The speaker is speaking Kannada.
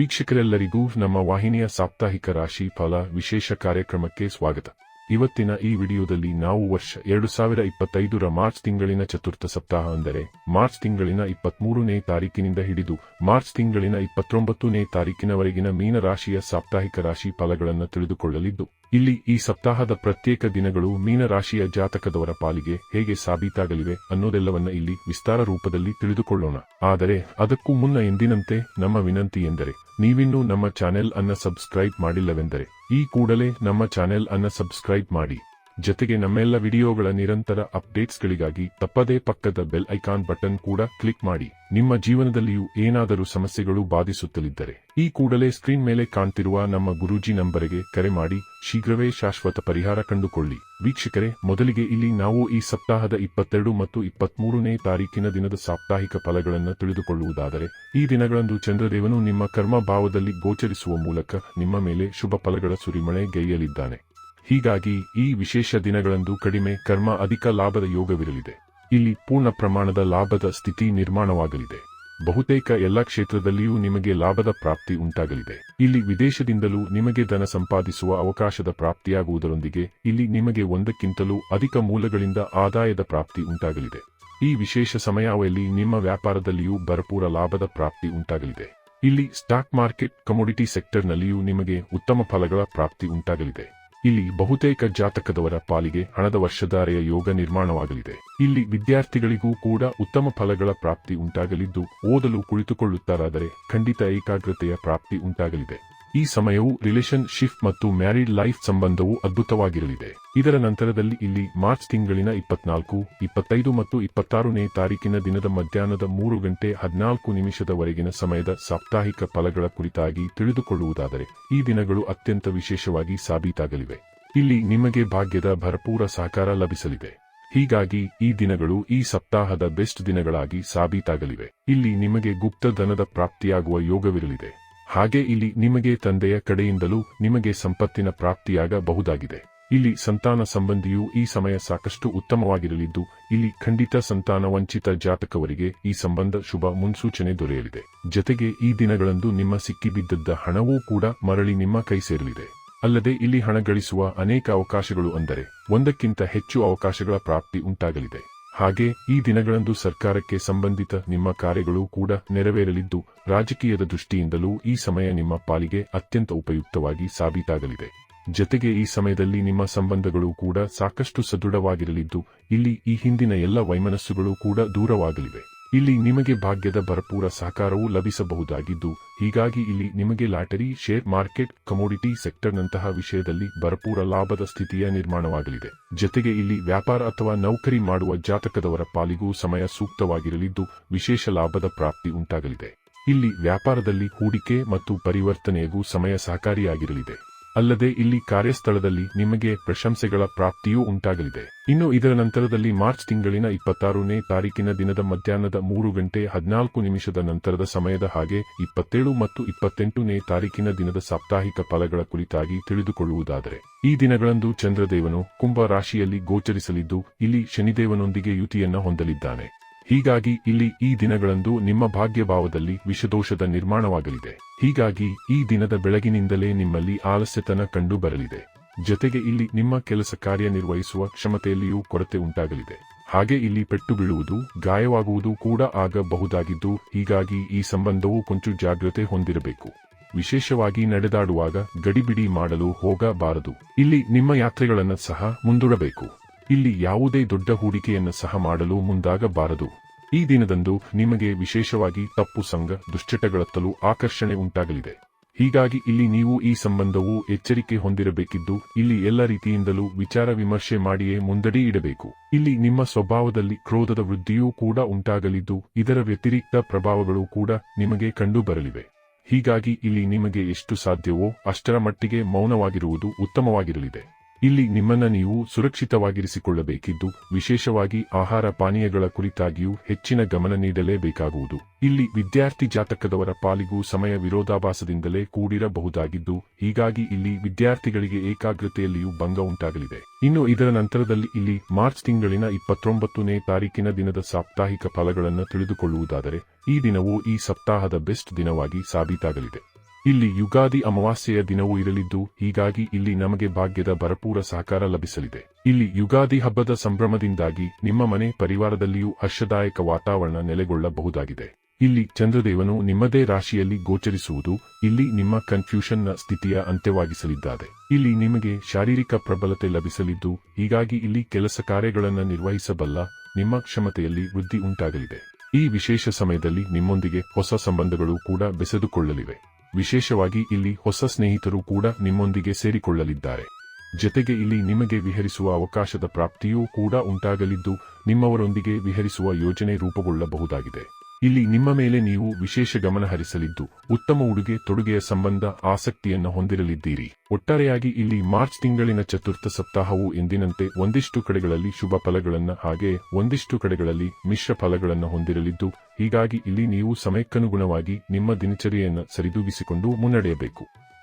ವೀಕ್ಷಕರೆಲ್ಲರಿಗೂ ನಮ್ಮ ವಾಹಿನಿಯ ಸಾಪ್ತಾಹಿಕ ರಾಶಿ ಫಲ ವಿಶೇಷ ಕಾರ್ಯಕ್ರಮಕ್ಕೆ ಸ್ವಾಗತ. ಇವತ್ತಿನ ಈ ವಿಡಿಯೋದಲ್ಲಿ ನಾವು ವರ್ಷ ಎರಡು ಸಾವಿರ ಇಪ್ಪತ್ತೈದರ ಮಾರ್ಚ್ ತಿಂಗಳಿನ ಚತುರ್ಥ ಸಪ್ತಾಹ ಅಂದರೆ ಮಾರ್ಚ್ ತಿಂಗಳಿನ ಇಪ್ಪತ್ಮೂರನೇ ತಾರೀಕಿನಿಂದ ಹಿಡಿದು ಮಾರ್ಚ್ ತಿಂಗಳಿನ ಇಪ್ಪತ್ತೊಂಬತ್ತನೇ ತಾರೀಕಿನವರೆಗಿನ ಮೀನ ರಾಶಿಯ ಸಾಪ್ತಾಹಿಕ ರಾಶಿ ಫಲಗಳನ್ನು ತಿಳಿದುಕೊಳ್ಳಲಿದ್ದು ಇಲ್ಲಿ ಈ ಸಪ್ತಾಹದ ಪ್ರತ್ಯೇಕ ದಿನಗಳು ಮೀನರಾಶಿಯ ಜಾತಕದವರ ಪಾಲಿಗೆ ಹೇಗೆ ಸಾಬೀತಾಗಲಿವೆ ಅನ್ನೋದೆಲ್ಲವನ್ನ ಇಲ್ಲಿ ವಿಸ್ತಾರ ರೂಪದಲ್ಲಿ ತಿಳಿದುಕೊಳ್ಳೋಣ. ಆದರೆ ಅದಕ್ಕೂ ಮುನ್ನ ಎಂದಿನಂತೆ ನಮ್ಮ ವಿನಂತಿ ಎಂದರೆ, ನೀವಿನ್ನೂ ನಮ್ಮ ಚಾನೆಲ್ ಅನ್ನ ಸಬ್ಸ್ಕ್ರೈಬ್ ಮಾಡಿಲ್ಲವೆಂದರೆ, ಈ ಕೂಡಲೇ ನಮ್ಮ ಚಾನೆಲ್ ಅನ್ನ ಸಬ್ಸ್ಕ್ರೈಬ್ ಮಾಡಿ. ಜೊತೆಗೆ ನಮ್ಮೆಲ್ಲ ವಿಡಿಯೋಗಳ ನಿರಂತರ ಅಪ್ಡೇಟ್ಸ್ಗಳಿಗಾಗಿ ತಪ್ಪದೇ ಪಕ್ಕದ ಬೆಲ್ ಐಕಾನ್ ಬಟನ್ ಕೂಡ ಕ್ಲಿಕ್ ಮಾಡಿ. ನಿಮ್ಮ ಜೀವನದಲ್ಲಿಯೂ ಏನಾದರೂ ಸಮಸ್ಯೆಗಳು ಬಾಧಿಸುತ್ತಲಿದ್ದರೆ ಈ ಕೂಡಲೇ ಸ್ಕ್ರೀನ್ ಮೇಲೆ ಕಾಣ್ತಿರುವ ನಮ್ಮ ಗುರೂಜಿ ನಂಬರಿಗೆ ಕರೆ ಮಾಡಿ ಶೀಘ್ರವೇ ಶಾಶ್ವತ ಪರಿಹಾರ ಕಂಡುಕೊಳ್ಳಿ. ವೀಕ್ಷಕರೇ, ಮೊದಲಿಗೆ ಇಲ್ಲಿ ನಾವು ಈ ಸಪ್ತಾಹದ ಇಪ್ಪತ್ತೆರಡು ಮತ್ತು ಇಪ್ಪತ್ಮೂರನೇ ತಾರೀಕಿನ ದಿನದ ಸಾಪ್ತಾಹಿಕ ಫಲಗಳನ್ನು ತಿಳಿದುಕೊಳ್ಳುವುದಾದರೆ, ಈ ದಿನಗಳಂದು ಚಂದ್ರದೇವನು ನಿಮ್ಮ ಕರ್ಮ ಭಾವದಲ್ಲಿ ಗೋಚರಿಸುವ ಮೂಲಕ ನಿಮ್ಮ ಮೇಲೆ ಶುಭ ಫಲಗಳ ಸುರಿಮಳೆ ಗೈಯಲಿದ್ದಾನೆ. ಹೀಗಾಗಿ ಈ ವಿಶೇಷ ದಿನಗಳಂದು ಕಡಿಮೆ ಕರ್ಮ ಅಧಿಕ ಲಾಭದ ಯೋಗವಿರಲಿದೆ. ಇಲ್ಲಿ ಪೂರ್ಣ ಪ್ರಮಾಣದ ಲಾಭದ ಸ್ಥಿತಿ ನಿರ್ಮಾಣವಾಗಲಿದೆ. ಬಹುತೇಕ ಎಲ್ಲ ಕ್ಷೇತ್ರದಲ್ಲಿಯೂ ನಿಮಗೆ ಲಾಭದ ಪ್ರಾಪ್ತಿ ಉಂಟಾಗಲಿದೆ. ಇಲ್ಲಿ ವಿದೇಶದಿಂದಲೂ ನಿಮಗೆ ಧನ ಸಂಪಾದಿಸುವ ಅವಕಾಶದ ಪ್ರಾಪ್ತಿಯಾಗುವುದರೊಂದಿಗೆ ಇಲ್ಲಿ ನಿಮಗೆ ಒಂದಕ್ಕಿಂತಲೂ ಅಧಿಕ ಮೂಲಗಳಿಂದ ಆದಾಯದ ಪ್ರಾಪ್ತಿ ಉಂಟಾಗಲಿದೆ. ಈ ವಿಶೇಷ ಸಮಯಾವಧಿಯಲ್ಲಿ ನಿಮ್ಮ ವ್ಯಾಪಾರದಲ್ಲಿಯೂ ಭರಪೂರ ಲಾಭದ ಪ್ರಾಪ್ತಿ ಉಂಟಾಗಲಿದೆ. ಇಲ್ಲಿ ಸ್ಟಾಕ್ ಮಾರ್ಕೆಟ್, ಕಮೋಡಿಟಿ ಸೆಕ್ಟರ್ನಲ್ಲಿಯೂ ನಿಮಗೆ ಉತ್ತಮ ಫಲಗಳ ಪ್ರಾಪ್ತಿ ಉಂಟಾಗಲಿದೆ. ಇಲ್ಲಿ ಬಹುತೇಕ ಜಾತಕದವರ ಪಾಲಿಗೆ ಹಣದ ವರ್ಷಧಾರೆಯ ಯೋಗ ನಿರ್ಮಾಣವಾಗಲಿದೆ. ಇಲ್ಲಿ ವಿದ್ಯಾರ್ಥಿಗಳಿಗೂ ಕೂಡ ಉತ್ತಮ ಫಲಗಳ ಪ್ರಾಪ್ತಿ ಉಂಟಾಗಲಿದ್ದು, ಓದಲು ಕುಳಿತುಕೊಳ್ಳುತ್ತಾರಾದರೆ ಖಂಡಿತ ಏಕಾಗ್ರತೆಯ ಪ್ರಾಪ್ತಿ ಉಂಟಾಗಲಿದೆ. ಈ ಸಮಯವು ರಿಲೇಷನ್ ಶಿಫ್ ಮತ್ತು ಮ್ಯಾರಿಡ್ ಲೈಫ್ ಸಂಬಂಧವು ಅದ್ಭುತವಾಗಿರಲಿದೆ. ಇದರ ನಂತರದಲ್ಲಿ ಇಲ್ಲಿ ಮಾರ್ಚ್ ತಿಂಗಳಿನ ಇಪ್ಪತ್ನಾಲ್ಕು, ಇಪ್ಪತ್ತೈದು ಮತ್ತು ಇಪ್ಪತ್ತಾರನೇ ತಾರೀಕಿನ ದಿನದ ಮಧ್ಯಾಹ್ನದ ಮೂರು ಗಂಟೆ ಹದಿನಾಲ್ಕು ನಿಮಿಷದವರೆಗಿನ ಸಮಯದ ಸಾಪ್ತಾಹಿಕ ಫಲಗಳ ಕುರಿತಾಗಿ ತಿಳಿದುಕೊಳ್ಳುವುದಾದರೆ, ಈ ದಿನಗಳು ಅತ್ಯಂತ ವಿಶೇಷವಾಗಿ ಸಾಬೀತಾಗಲಿವೆ. ಇಲ್ಲಿ ನಿಮಗೆ ಭಾಗ್ಯದ ಭರಪೂರ ಸಹಕಾರ ಲಭಿಸಲಿದೆ. ಹೀಗಾಗಿ ಈ ದಿನಗಳು ಈ ಸಪ್ತಾಹದ ಬೆಸ್ಟ್ ದಿನಗಳಾಗಿ ಸಾಬೀತಾಗಲಿವೆ. ಇಲ್ಲಿ ನಿಮಗೆ ಗುಪ್ತ ಧನದ ಪ್ರಾಪ್ತಿಯಾಗುವ ಯೋಗವಿರಲಿದೆ. ಹಾಗೆ ಇಲ್ಲಿ ನಿಮಗೆ ತಂದೆಯ ಕಡೆಯಿಂದಲೂ ನಿಮಗೆ ಸಂಪತ್ತಿನ ಪ್ರಾಪ್ತಿಯಾಗಬಹುದಾಗಿದೆ. ಇಲ್ಲಿ ಸಂತಾನ ಸಂಬಂಧಿಯು ಈ ಸಮಯ ಸಾಕಷ್ಟು ಉತ್ತಮವಾಗಿರಲಿದ್ದು, ಇಲ್ಲಿ ಖಂಡಿತ ಸಂತಾನ ವಂಚಿತ ಜಾತಕವರಿಗೆ ಈ ಸಂಬಂಧ ಶುಭ ಮುನ್ಸೂಚನೆ ದೊರೆಯಲಿದೆ. ಜತೆಗೆ ಈ ದಿನಗಳಂದು ನಿಮ್ಮ ಸಿಕ್ಕಿಬಿದ್ದದ್ದ ಹಣವೂ ಕೂಡ ಮರಳಿ ನಿಮ್ಮ ಕೈ ಸೇರಲಿದೆ. ಅಲ್ಲದೆ ಇಲ್ಲಿ ಹಣ ಗಳಿಸುವ ಅನೇಕ ಅವಕಾಶಗಳು ಅಂದರೆ, ಒಂದಕ್ಕಿಂತ ಹೆಚ್ಚು ಅವಕಾಶಗಳ ಪ್ರಾಪ್ತಿ ಉಂಟಾಗಲಿದೆ. ಹಾಗೆ ಈ ದಿನಗಳಂದು ಸರ್ಕಾರಕ್ಕೆ ಸಂಬಂಧಿತ ನಿಮ್ಮ ಕಾರ್ಯಗಳು ಕೂಡ ನೆರವೇರಲಿದ್ದು, ರಾಜಕೀಯದ ದೃಷ್ಟಿಯಿಂದಲೂ ಈ ಸಮಯ ನಿಮ್ಮ ಪಾಲಿಗೆ ಅತ್ಯಂತ ಉಪಯುಕ್ತವಾಗಿ ಸಾಬೀತಾಗಲಿದೆ. ಜತೆಗೆ ಈ ಸಮಯದಲ್ಲಿ ನಿಮ್ಮ ಸಂಬಂಧಗಳು ಕೂಡ ಸಾಕಷ್ಟು ಸದೃಢವಾಗಿರಲಿದ್ದು, ಇಲ್ಲಿ ಈ ಹಿಂದಿನ ಎಲ್ಲ ವೈಮನಸ್ಸುಗಳು ಕೂಡ ದೂರವಾಗಲಿವೆ. ಇಲ್ಲಿ ನಿಮಗೆ ಭಾಗ್ಯದ ಭರಪೂರ ಸಹಕಾರವೂ ಲಭಿಸಬಹುದಾಗಿದ್ದು, ಹೀಗಾಗಿ ಇಲ್ಲಿ ನಿಮಗೆ ಲಾಟರಿ, ಶೇರ್ ಮಾರ್ಕೆಟ್ ಕಮೋಡಿಟಿ ಸೆಕ್ಟರ್ನಂತಹ ವಿಷಯದಲ್ಲಿ ಭರಪೂರ ಲಾಭದ ಸ್ಥಿತಿಯ ನಿರ್ಮಾಣವಾಗಲಿದೆ. ಜೊತೆಗೆ ಇಲ್ಲಿ ವ್ಯಾಪಾರ ಅಥವಾ ನೌಕರಿ ಮಾಡುವ ಜಾತಕದವರ ಪಾಲಿಗೂ ಸಮಯ ಸೂಕ್ತವಾಗಿರಲಿದ್ದು, ವಿಶೇಷ ಲಾಭದ ಪ್ರಾಪ್ತಿ ಉಂಟಾಗಲಿದೆ. ಇಲ್ಲಿ ವ್ಯಾಪಾರದಲ್ಲಿ ಹೂಡಿಕೆ ಮತ್ತು ಪರಿವರ್ತನೆಗೂ ಸಮಯ ಸಹಕಾರಿಯಾಗಿರಲಿದೆ. ಅಲ್ಲದೆ ಇಲ್ಲಿ ಕಾರ್ಯಸ್ಥಳದಲ್ಲಿ ನಿಮಗೆ ಪ್ರಶಂಸೆಗಳ ಪ್ರಾಪ್ತಿಯೂ ಉಂಟಾಗಲಿದೆ. ಇನ್ನು ಇದರ ನಂತರದಲ್ಲಿ ಮಾರ್ಚ್ ತಿಂಗಳಿನ ಇಪ್ಪತ್ತಾರನೇ ತಾರೀಕಿನ ದಿನದ ಮಧ್ಯಾಹ್ನದ ಮೂರು ಗಂಟೆ ಹದಿನಾಲ್ಕು ನಿಮಿಷದ ನಂತರದ ಸಮಯದ ಹಾಗೆ ಇಪ್ಪತ್ತೇಳು ಮತ್ತು ಇಪ್ಪತ್ತೆಂಟನೇ ತಾರೀಕಿನ ದಿನದ ಸಾಪ್ತಾಹಿಕ ಫಲಗಳ ಕುರಿತಾಗಿ ತಿಳಿದುಕೊಳ್ಳುವುದಾದರೆ. ಈ ದಿನಗಳಂದು ಚಂದ್ರದೇವನು ಕುಂಭ ರಾಶಿಯಲ್ಲಿ ಗೋಚರಿಸಲಿದ್ದು, ಇಲ್ಲಿ ಶನಿದೇವನೊಂದಿಗೆ ಯುತಿಯನ್ನ ಹೊಂದಲಿದ್ದಾನೆ. ಹೀಗಾಗಿ ಇಲ್ಲಿ ಈ ದಿನಗಳಂದು ನಿಮ್ಮ ಭಾಗ್ಯಭಾವದಲ್ಲಿ ವಿಷದೋಷದ ನಿರ್ಮಾಣವಾಗಲಿದೆ. ಹೀಗಾಗಿ ಈ ದಿನದ ಬೆಳಗಿನಿಂದಲೇ ನಿಮ್ಮಲ್ಲಿ ಆಲಸ್ಯತನ ಕಂಡು ಬರಲಿದೆ. ಜೊತೆಗೆ ಇಲ್ಲಿ ನಿಮ್ಮ ಕೆಲಸ ಕಾರ್ಯನಿರ್ವಹಿಸುವ ಕ್ಷಮತೆಯಲ್ಲಿಯೂ ಕೊರತೆ ಉಂಟಾಗಲಿದೆ. ಹಾಗೆ ಇಲ್ಲಿ ಪೆಟ್ಟು ಬೀಳುವುದು, ಗಾಯವಾಗುವುದು ಕೂಡ ಆಗಬಹುದಾಗಿದ್ದು, ಹೀಗಾಗಿ ಈ ಸಂಬಂಧವು ಕೊಂಚ ಜಾಗ್ರತೆ ಹೊಂದಿರಬೇಕು. ವಿಶೇಷವಾಗಿ ನಡೆದಾಡುವಾಗ ಗಡಿಬಿಡಿ ಮಾಡಲು ಹೋಗಬಾರದು. ಇಲ್ಲಿ ನಿಮ್ಮ ಯಾತ್ರೆಗಳನ್ನು ಸಹ ಮುಂದೂಡಬೇಕು. ಇಲ್ಲಿ ಯಾವುದೇ ದೊಡ್ಡ ಹೂಡಿಕೆಯನ್ನು ಸಹ ಮಾಡಲು ಮುಂದಾಗಬಾರದು. ಈ ದಿನದಂದು ನಿಮಗೆ ವಿಶೇಷವಾಗಿ ತಪ್ಪು ಸಂಘ ದುಶ್ಚಟಗಳತ್ತಲೂ ಆಕರ್ಷಣೆ ಉಂಟಾಗಲಿದೆ. ಹೀಗಾಗಿ ಇಲ್ಲಿ ನೀವು ಈ ಸಂಬಂಧವು ಎಚ್ಚರಿಕೆ ಹೊಂದಿರಬೇಕಿದ್ದು, ಇಲ್ಲಿ ಎಲ್ಲ ರೀತಿಯಿಂದಲೂ ವಿಚಾರ ವಿಮರ್ಶೆ ಮಾಡಿಯೇ ಮುಂದಡಿ ಇಡಬೇಕು. ಇಲ್ಲಿ ನಿಮ್ಮ ಸ್ವಭಾವದಲ್ಲಿ ಕ್ರೋಧದ ವೃದ್ಧಿಯೂ ಕೂಡ ಉಂಟಾಗಲಿದ್ದು, ಇದರ ವ್ಯತಿರಿಕ್ತ ಪ್ರಭಾವಗಳು ಕೂಡ ನಿಮಗೆ ಕಂಡುಬರಲಿವೆ. ಹೀಗಾಗಿ ಇಲ್ಲಿ ನಿಮಗೆ ಎಷ್ಟು ಸಾಧ್ಯವೋ ಅಷ್ಟರ ಮಟ್ಟಿಗೆ ಮೌನವಾಗಿರುವುದು ಉತ್ತಮವಾಗಿರಲಿದೆ. ಇಲ್ಲಿ ನಿಮ್ಮನ್ನ ನೀವು ಸುರಕ್ಷಿತವಾಗಿರಿಸಿಕೊಳ್ಳಬೇಕಿದ್ದು, ವಿಶೇಷವಾಗಿ ಆಹಾರ ಪಾನೀಯಗಳ ಕುರಿತಾಗಿಯೂ ಹೆಚ್ಚಿನ ಗಮನ ನೀಡಲೇಬೇಕಾಗುವುದು. ಇಲ್ಲಿ ವಿದ್ಯಾರ್ಥಿ ಜಾತಕದವರ ಪಾಲಿಗೂ ಸಮಯ ವಿರೋಧಾಭಾಸದಿಂದಲೇ ಕೂಡಿರಬಹುದಾಗಿದ್ದು, ಹೀಗಾಗಿ ಇಲ್ಲಿ ವಿದ್ಯಾರ್ಥಿಗಳಿಗೆ ಏಕಾಗ್ರತೆಯಲ್ಲಿಯೂ ಭಂಗ ಉಂಟಾಗಲಿದೆ. ಇನ್ನು ಇದರ ನಂತರದಲ್ಲಿ ಇಲ್ಲಿ ಮಾರ್ಚ್ ತಿಂಗಳಿನ ಇಪ್ಪತ್ತೊಂಬತ್ತನೇ ತಾರೀಕಿನ ದಿನದ ಸಾಪ್ತಾಹಿಕ ಫಲಗಳನ್ನು ತಿಳಿದುಕೊಳ್ಳುವುದಾದರೆ, ಈ ದಿನವು ಈ ಸಪ್ತಾಹದ ಬೆಸ್ಟ್ ದಿನವಾಗಿ ಸಾಬೀತಾಗಲಿದೆ. ಇಲ್ಲಿ ಯುಗಾದಿ ಅಮಾವಾಸ್ಯೆಯ ದಿನವೂ ಇರಲಿದ್ದು, ಹೀಗಾಗಿ ಇಲ್ಲಿ ನಮಗೆ ಭಾಗ್ಯದ ಭರಪೂರ ಸಹಕಾರ ಲಭಿಸಲಿದೆ. ಇಲ್ಲಿ ಯುಗಾದಿ ಹಬ್ಬದ ಸಂಭ್ರಮದಿಂದಾಗಿ ನಿಮ್ಮ ಮನೆ ಪರಿವಾರದಲ್ಲಿಯೂ ಹರ್ಷದಾಯಕ ವಾತಾವರಣ ನೆಲೆಗೊಳ್ಳಬಹುದಾಗಿದೆ. ಇಲ್ಲಿ ಚಂದ್ರದೇವನು ನಿಮ್ಮದೇ ರಾಶಿಯಲ್ಲಿ ಗೋಚರಿಸುವುದು, ಇಲ್ಲಿ ನಿಮ್ಮ ಕನ್ಫ್ಯೂಷನ್ನ ಸ್ಥಿತಿಯ ಅಂತ್ಯವಾಗಿಸಲಿದ್ದಾರೆ. ಇಲ್ಲಿ ನಿಮಗೆ ಶಾರೀರಿಕ ಪ್ರಬಲತೆ ಲಭಿಸಲಿದ್ದು, ಹೀಗಾಗಿ ಇಲ್ಲಿ ಕೆಲಸ ಕಾರ್ಯಗಳನ್ನು ನಿರ್ವಹಿಸಬಲ್ಲ ನಿಮ್ಮ ಕ್ಷಮತೆಯಲ್ಲಿ ವೃದ್ಧಿ ಉಂಟಾಗಲಿದೆ. ಈ ವಿಶೇಷ ಸಮಯದಲ್ಲಿ ನಿಮ್ಮೊಂದಿಗೆ ಹೊಸ ಸಂಬಂಧಗಳು ಕೂಡ ಬೆಸೆದುಕೊಳ್ಳಲಿವೆ. ವಿಶೇಷವಾಗಿ ಇಲ್ಲಿ ಹೊಸ ಸ್ನೇಹಿತರು ಕೂಡ ನಿಮ್ಮೊಂದಿಗೆ ಸೇರಿಕೊಳ್ಳಲಿದ್ದಾರೆ. ಜತೆಗೆ ಇಲ್ಲಿ ನಿಮಗೆ ವಿಹರಿಸುವ ಅವಕಾಶದ ಪ್ರಾಪ್ತಿಯೂ ಕೂಡ ಉಂಟಾಗಲಿದ್ದು, ನಿಮ್ಮವರೊಂದಿಗೆ ವಿಹರಿಸುವ ಯೋಜನೆ ರೂಪುಗೊಳ್ಳಬಹುದಾಗಿದೆ. ಇಲ್ಲಿ ನಿಮ್ಮ ಮೇಲೆ ನೀವು ವಿಶೇಷ ಗಮನ ಹರಿಸಲಿದ್ದು, ಉತ್ತಮ ಉಡುಗೆ, ತೊಡುಗೆಯ ಸಂಬಂಧ, ಆಸಕ್ತಿಯನ್ನು ಹೊಂದಿರಲಿದ್ದೀರಿ. ಒಟ್ಟಾರೆಯಾಗಿ ಇಲ್ಲಿ ಮಾರ್ಚ್ ತಿಂಗಳಿನ ಚತುರ್ಥ ಸಪ್ತಾಹವು ಎಂದಿನಂತೆ ಒಂದಿಷ್ಟು ಕಡೆಗಳಲ್ಲಿ ಶುಭ ಫಲಗಳನ್ನು ಹಾಗೆ ಒಂದಿಷ್ಟು ಕಡೆಗಳಲ್ಲಿ ಮಿಶ್ರ ಫಲಗಳನ್ನು ಹೊಂದಿರಲಿದ್ದು, ಹೀಗಾಗಿ ಇಲ್ಲಿ ನೀವು ಸಮಯಕ್ಕನುಗುಣವಾಗಿ ನಿಮ್ಮ ದಿನಚರಿಯನ್ನು ಸರಿದೂಗಿಸಿಕೊಂಡು ಮುನ್ನಡೆಯಬೇಕು.